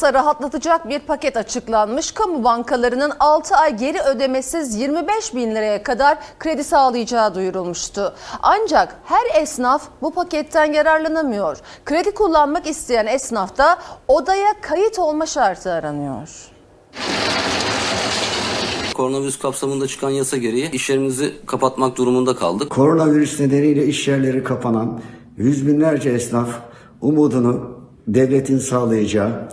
Sa rahatlatacak bir paket açıklanmış. Kamu bankalarının 6 ay geri ödemesiz 25 bin liraya kadar kredi sağlayacağı duyurulmuştu. Ancak her esnaf bu paketten yararlanamıyor. Kredi kullanmak isteyen esnafta odaya kayıt olma şartı aranıyor. Koronavirüs kapsamında çıkan yasa gereği işlerimizi kapatmak durumunda kaldık. Koronavirüs nedeniyle iş yerleri kapanan yüz binlerce esnaf umudunu devletin sağlayacağı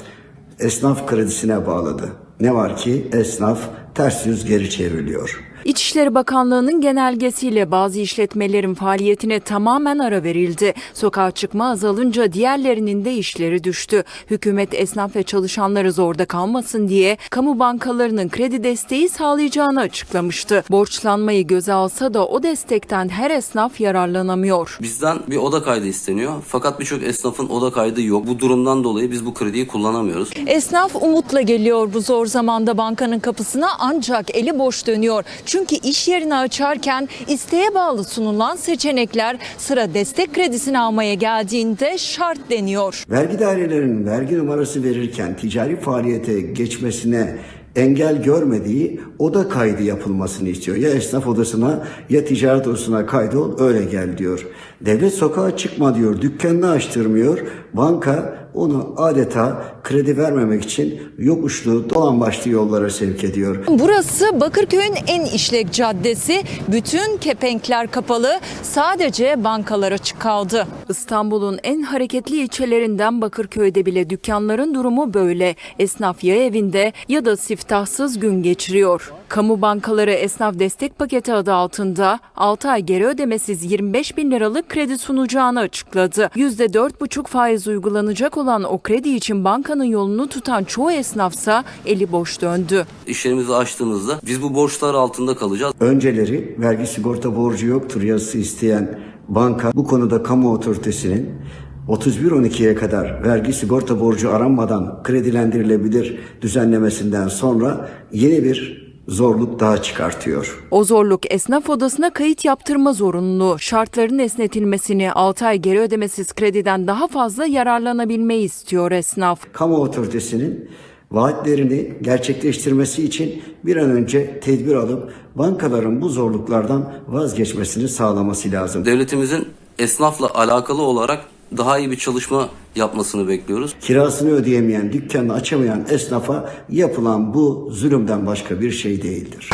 esnaf kredisine bağladı. Ne var ki esnaf ters yüz geri çevriliyor. İçişleri Bakanlığı'nın genelgesiyle bazı işletmelerin faaliyetine tamamen ara verildi. Sokağa çıkma azalınca diğerlerinin de işleri düştü. Hükümet esnaf ve çalışanları zorda kalmasın diye kamu bankalarının kredi desteği sağlayacağını açıklamıştı. Borçlanmayı göze alsa da o destekten her esnaf yararlanamıyor. Bizden bir oda kaydı isteniyor. Fakat birçok esnafın oda kaydı yok. Bu durumdan dolayı biz bu krediyi kullanamıyoruz. Esnaf umutla geliyor bu zor zamanda bankanın kapısına ancak eli boş dönüyor. Çünkü iş yerini açarken isteğe bağlı sunulan seçenekler sıra destek kredisini almaya geldiğinde şart deniyor. Vergi dairelerinin vergi numarası verirken ticari faaliyete geçmesine engel görmediği oda kaydı yapılmasını istiyor. Ya esnaf odasına ya ticaret odasına kaydol öyle gel diyor. Devlet sokağa çıkma diyor, dükkanını açtırmıyor. Banka onu adeta kredi vermemek için yokuşlu, dolan başlı yollara sevk ediyor. Burası Bakırköy'ün en işlek caddesi. Bütün kepenkler kapalı. Sadece bankalar açık kaldı. İstanbul'un en hareketli ilçelerinden Bakırköy'de bile dükkanların durumu böyle. Esnaf ya evinde ya da siftahsız gün geçiriyor. Kamu bankaları esnaf destek paketi adı altında 6 ay geri ödemesiz 25 bin liralık kredi sunacağını açıkladı. %4,5 faiz uygulanacak olan o kredi için bankanın yolunu tutan çoğu esnafsa eli boş döndü. İşlerimizi açtığımızda biz bu borçlar altında kalacağız. Önceleri vergi sigorta borcu yoktur yazısı isteyen banka bu konuda kamu otoritesinin 31.12'ye kadar vergi sigorta borcu aranmadan kredilendirilebilir düzenlemesinden sonra yeni bir zorluk daha çıkartıyor. O zorluk esnaf odasına kayıt yaptırma zorunluluğu, şartların esnetilmesini 6 ay geri ödemesiz krediden daha fazla yararlanabilmeyi istiyor esnaf. Kamu otoritesinin vaatlerini gerçekleştirmesi için bir an önce tedbir alıp bankaların bu zorluklardan vazgeçmesini sağlaması lazım. Devletimizin esnafla alakalı olarak daha iyi bir çalışma yapmasını bekliyoruz. Kirasını ödeyemeyen, dükkanını açamayan esnafa yapılan bu zulümden başka bir şey değildir.